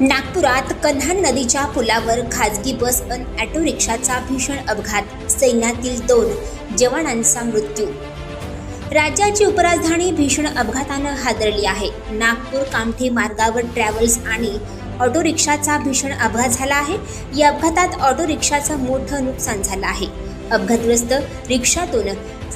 नागपुरात कन्हान नदीच्या पुलावर खाजगी बस अन ऑटो रिक्षाचा भीषण अपघात. सैन्यातील दोन जवानांचा मृत्यू. राज्याची उपराजधानी भीषण अपघातानं हादरली आहे. नागपूर कामठी मार्गावर ट्रॅव्हल्स आणि ऑटो रिक्षाचा भीषण अपघात झाला आहे. या अपघातात ऑटो रिक्षाचं मोठं नुकसान झालं आहे. अपघातग्रस्त रिक्षातून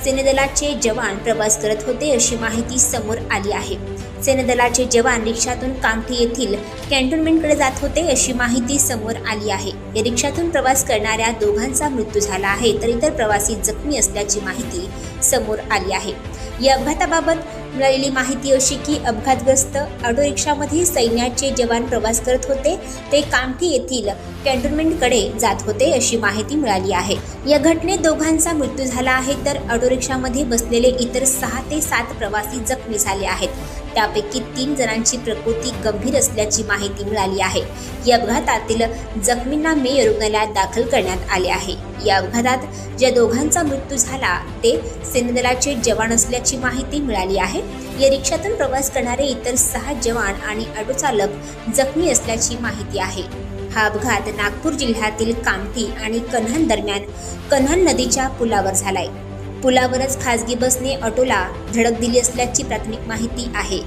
सेनेदलाचे जवान प्रवास करत होते अशी माहिती समोर आली आहे. सेनेदलाचे जवान रिक्षातून कामठी येथील कॅन्टोन्मेंटकडे जात होते अशी माहिती समोर आली आहे. या रिक्षातून प्रवास करणाऱ्या दोघांचा मृत्यू झाला आहे तर इतर प्रवासी जखमी असल्याची माहिती समोर आली आहे. या अपघाताबाबत मिळालेली माहिती अशी की अपघातग्रस्त ऑटो रिक्षामध्ये सैन्याचे जवान प्रवास करत होते. ते कामठी येथील कॅन्टोन्मेंटकडे जात होते अशी माहिती मिळाली आहे. या घटनेत दोघांचा मृत्यू झाला आहे तर ऑटो रिक्षामध्ये बसलेले इतर सहा ते सात प्रवासी जखमी झाले आहेत. त्यापैकी तीन जणांची प्रकृती गंभीर असल्याची माहिती मिळाली आहे. या अपघातातील जखमींना मेय रुग्णालयात दाखल करण्यात आले आहे. या अपघातात ज्या दोघांचा मृत्यू झाला ते सेनादलाचे जवान असल्याची माहिती मिळाली आहे. या रिक्षातून प्रवास करणारे इतर सहा जवान आणि ऑटो चालक जखमी असल्याची माहिती आहे. हा अपघात नागपूर जिल्ह्यातील कामठी आणि कन्हान दरम्यान कन्हान नदीच्या पुलावर झालाय. पुलावरच खासगी बसने ऑटोला धडक दिली असल्याची प्राथमिक माहिती आहे.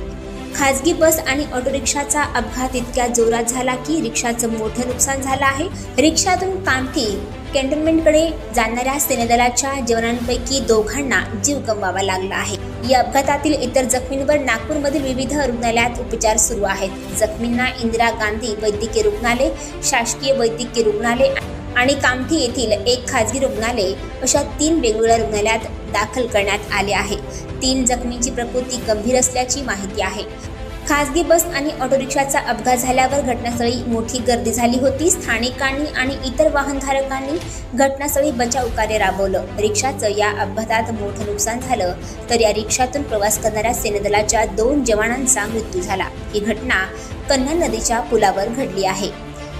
खासगी बस आणि ऑटो रिक्षाचा अपघात इतक्या जोरात झाला की रिक्षाचं मोठं नुकसान झालं आहे. रिक्षातून कामठी कॅन्टोन्मेंटकडे जाणाऱ्या सेनेदलाच्या जवानांपैकी दोघांना जीव गमवावा लागला आहे. या अपघातातील इतर जखमींवर नागपूरमधील विविध रुग्णालयात उपचार सुरू आहेत. जखमींना इंदिरा गांधी वैद्यकीय रुग्णालय शासकीय वैद्यकीय रुग्णालय आणि कामठी येथील एक खाजगी रुग्णालय अशा तीन वेगवेगळ्या रुग्णालयात दाखल करण्यात आले आहे. तीन जखमींची प्रकृती गंभीर असल्याची माहिती आहे. खासगी बस आणि ऑटो रिक्षाचा अपघात झाल्यावर घटनास्थळी मोठी गर्दी झाली होती. स्थानिकांनी आणि इतर वाहनधारकांनी घटनास्थळी बचाव कार्य राबवलं. रिक्षाचं या अपघातात मोठं नुकसान झालं तर या रिक्षातून प्रवास करणाऱ्या सेनादलाच्या दोन जवानांचा मृत्यू झाला. ही घटना कन्हा नदीच्या पुलावर घडली आहे.